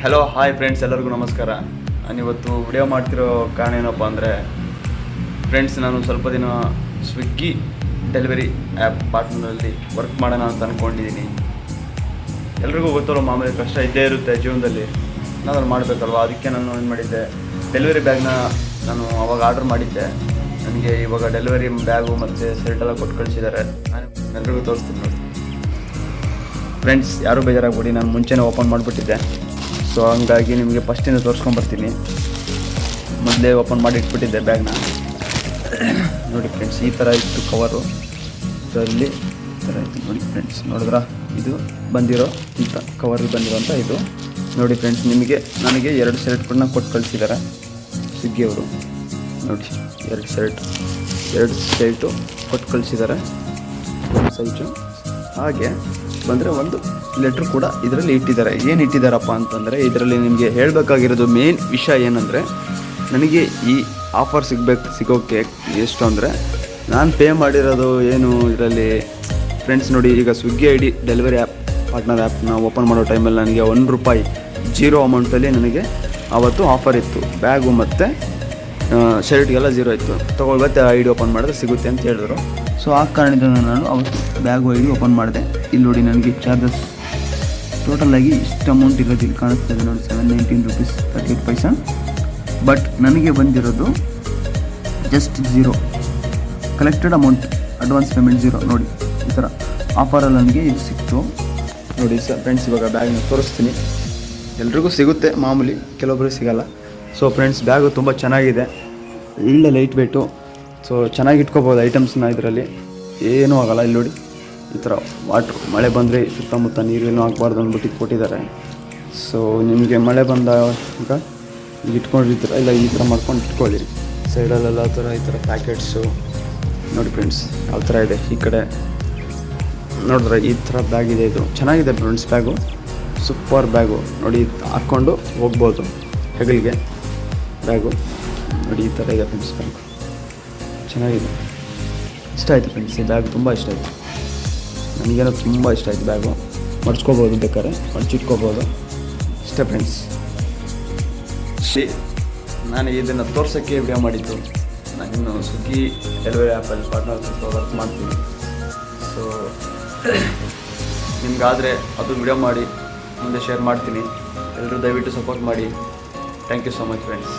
Hello hi friends ಎಲ್ಲರಿಗೂ ನಮಸ್ಕಾರ. ನಾನಿವತ್ತು ವಿಡಿಯೋ ಮಾಡ್ತಿರೋ ಕಾರಣ ಏನಪ್ಪ ಅಂದರೆ ಫ್ರೆಂಡ್ಸ್ ನಾನು ಸ್ವಲ್ಪ ದಿನ ಸ್ವಿಗ್ಗಿ ಡೆಲಿವರಿ ಆ್ಯಪ್ ಪಾರ್ಟ್ನರಲ್ಲಿ ವರ್ಕ್ ಮಾಡೋಣ ಅಂತ ಅಂದ್ಕೊಂಡಿದ್ದೀನಿ ಎಲ್ರಿಗೂ ಗೊತ್ತಲ್ಲ ಮಾಮೂಲಿ ಕಷ್ಟ ಇದ್ದೇ ಇರುತ್ತೆ ಜೀವನದಲ್ಲಿ. ನಾನು ಮಾಡಬೇಕಲ್ವ? ಅದಕ್ಕೆ ನಾನು ಏನು ಮಾಡಿದ್ದೆ ಡೆಲಿವರಿ ಬ್ಯಾಗ್ನ ನಾನು ಅವಾಗ ಆರ್ಡರ್ ಮಾಡಿದ್ದೆ. ನನಗೆ ಇವಾಗ ಡೆಲಿವರಿ ಬ್ಯಾಗು ಮತ್ತು ಶರ್ಟ್ ಎಲ್ಲ ಕೊಟ್ಟು ಕಳಿಸಿದ್ದಾರೆ ನಾನು ಎಲ್ರಿಗೂ ತೋರಿಸ್ತೀನಿ ಫ್ರೆಂಡ್ಸ್ ಯಾರೂ ಬೇಜಾರಾಗ್ಬಿಡಿ, ನಾನು ಮುಂಚೆನೇ ಓಪನ್ ಮಾಡಿಬಿಟ್ಟಿದ್ದೆ. ಸೊ ಹಂಗಾಗಿ ನಿಮಗೆ ಫಸ್ಟಿಂದ ತೋರಿಸ್ಕೊಂಬರ್ತೀನಿ ಮೊದಲೇ ಓಪನ್ ಮಾಡಿ ಇಟ್ಬಿಟ್ಟಿದ್ದೆ ಬ್ಯಾಗ್ನ ನೋಡಿ ಫ್ರೆಂಡ್ಸ್ ಈ ಥರ ಇತ್ತು ಕವರು ಇದರಲ್ಲಿ ಈ ಥರ ಇತ್ತು ನೋಡಿ ಫ್ರೆಂಡ್ಸ್ ನೋಡಿದ್ರಾ? ಇದು ಬಂದಿರೋ ಇಂಥ ಬಂದಿರೋ ಬಂದಿರೋಂಥ ಇದು. ನೋಡಿ ಫ್ರೆಂಡ್ಸ್ ನಿಮಗೆ, ನನಗೆ ಎರಡು ಶರ್ಟ್ಗಳನ್ನ ಕೊಟ್ಟು ಕಳಿಸಿದ್ದಾರೆ ಸ್ವಿಗ್ಗಿಯವರು ನೋಡಿ, ಎರಡು ಶರ್ಟ್ ಎರಡು ಶರ್ಟು ಕೊಟ್ಟು ಕಳಿಸಿದ್ದಾರೆ ಸೈಜು ಹಾಗೆ ಬಂದರೆ ಒಂದು ಲೆಟ್ರ್ ಕೂಡ ಇದರಲ್ಲಿ ಇಟ್ಟಿದ್ದಾರೆ. ಏನು ಇಟ್ಟಿದ್ದಾರಪ್ಪ ಅಂತಂದರೆ, ಇದರಲ್ಲಿ ನಿಮಗೆ ಹೇಳಬೇಕಾಗಿರೋದು ಮೇನ್ ವಿಷಯ ಏನಂದರೆ, ನನಗೆ ಈ ಆಫರ್ ಸಿಗಬೇಕು ಸಿಗೋಕ್ಕೆ ಎಷ್ಟು ಅಂದರೆ, ನಾನು ಪೇ ಮಾಡಿರೋದು ಏನು ಇದರಲ್ಲಿ ಫ್ರೆಂಡ್ಸ್ ನೋಡಿ, ಈಗ Swiggy I D delivery app partner ಆ್ಯಪ್ನ ಓಪನ್ ಮಾಡೋ ಟೈಮಲ್ಲಿ ನನಗೆ ಒಂದು ರೂಪಾಯಿ ಜೀರೋ ಅಮೌಂಟಲ್ಲಿ ನನಗೆ ಆವತ್ತು ಆಫರ್ ಇತ್ತು. ಬ್ಯಾಗು ಮತ್ತು ಶರ್ಟ್ಗೆಲ್ಲ ಜೀರೋ ಇತ್ತು. ತೊಗೊಳ್ಬತ್ತೆ ಐ ಡಿ ಓಪನ್ ಮಾಡಿದ್ರೆ ಸಿಗುತ್ತೆ ಅಂತ ಹೇಳಿದ್ರು. ಸೊ ಆ ಕಾರಣದಿಂದ ನಾನು ಅವತ್ತು ಬ್ಯಾಗ್ ಒಯ್ದು ಓಪನ್ ಮಾಡಿದೆ. ಇಲ್ಲಿ ನೋಡಿ ನನಗೆ ಚಾರ್ಜಸ್ ಟೋಟಲಾಗಿ ಇಷ್ಟು ಅಮೌಂಟ್ ಇರೋದಿಲ್ಲ. ಇದೆ ನೋಡಿ seven nineteen rupees thirty eight paisa but ನನಗೆ ಬಂದಿರೋದು just zero collected amount advance payment zero ನೋಡಿ, ಈ ಥರ ಆಫರಲ್ಲಿ ನನಗೆ ಇದು ಸಿಕ್ತು. ನೋಡಿ ಸರ್ ಫ್ರೆಂಡ್ಸ್ ಇವಾಗ ಬ್ಯಾಗ್ನ ತೋರಿಸ್ತೀನಿ. ಎಲ್ರಿಗೂ ಸಿಗುತ್ತೆ ಮಾಮೂಲಿ ಕೆಲವೊಬ್ಬರಿಗೆ ಸಿಗೋಲ್ಲ. ಸೊ ಫ್ರೆಂಡ್ಸ್ ಬ್ಯಾಗು ತುಂಬ ಚೆನ್ನಾಗಿದೆ. ಒಳ್ಳೆ ಲೈಟ್ ವೇಟು ಸೊ ಚೆನ್ನಾಗಿ ಇಟ್ಕೋಬೋದು ಐಟಮ್ಸ್ನ ಇದರಲ್ಲಿ. ಏನೂ ಆಗಲ್ಲ ಇಲ್ಲಿ ನೋಡಿ. ಈ ಥರ ವಾಟ್ರ್ ಮಳೆ ಬಂದರೆ ಸುತ್ತಮುತ್ತ ನೀರೇನು ಆಗಬಾರ್ದು ಅಂದ್ಬಿಟ್ಟು ಕೊಟ್ಟಿದ್ದಾರೆ ಸೊ ನಿಮಗೆ ಮಳೆ ಬಂದಾಗ ಇಟ್ಕೊಂಡಿರ್ತೀರ ಇಲ್ಲ ಈ ಥರ ಮಾಡ್ಕೊಂಡು ಇಟ್ಕೊಳ್ಳಿ. ಸೈಡಲ್ಲೆಲ್ಲ ಆ ಥರ ಈ ಥರ ಪ್ಯಾಕೆಟ್ಸು ನೋಡಿ ಫ್ರೆಂಡ್ಸ್ ಯಾವ ಥರ ಇದೆ. ಈ ಕಡೆ ನೋಡಿದ್ರೆ ಈ ಥರ ಬ್ಯಾಗ್ ಇದೆ ಇದು. ಚೆನ್ನಾಗಿದೆ ಫ್ರೆಂಡ್ಸ್ ಬ್ಯಾಗು ಸೂಪರ್ ಬ್ಯಾಗು ನೋಡಿ ಹಾಕ್ಕೊಂಡು ಹೋಗ್ಬೋದು ಹೆಗಲಿಗೆ. ಬ್ಯಾಗು ನೋಡಿ ಈ ಥರ ಇದೆ ಫ್ರೆಂಡ್ಸ್ ಬ್ಯಾಗು ಚೆನ್ನಾಗಿದೆ. ಇಷ್ಟ ಆಯಿತು ಫ್ರೆಂಡ್ಸ್ ಈ ಬ್ಯಾಗ್ ತುಂಬ ಇಷ್ಟ ಆಯಿತು. ನನಗೇನೋ ತುಂಬ ಇಷ್ಟ ಆಯಿತು ಬ್ಯಾಗು ಮಡ್ಚ್ಕೋಬೋದು ಬೇಕಾದ್ರೆ, ಮಡ್ಚಿಟ್ಕೋಬೋದು. ಇಷ್ಟ ಫ್ರೆಂಡ್ಸ್ ನಾನು ಇದನ್ನು ತೋರ್ಸೋಕ್ಕೆ ವಿಡಿಯೋ ಮಾಡಿದ್ದು. ನಾನಿನ್ನು ಸ್ವಿಗ್ಗಿ ಡೆಲಿವರಿ ಆ್ಯಪಲ್ಲಿ ಪಾರ್ಟ್ನರ್ ಸ್ವಲ್ಪ ವರ್ಕ್ ಮಾಡ್ತೀನಿ. ಸೊ ನಿಮಗಾದರೆ ಅದು ವಿಡಿಯೋ ಮಾಡಿ, ಮುಂದೆ ಶೇರ್ ಮಾಡ್ತೀನಿ. ಎಲ್ಲರೂ ದಯವಿಟ್ಟು ಸಪೋರ್ಟ್ ಮಾಡಿ. Thank you so much friends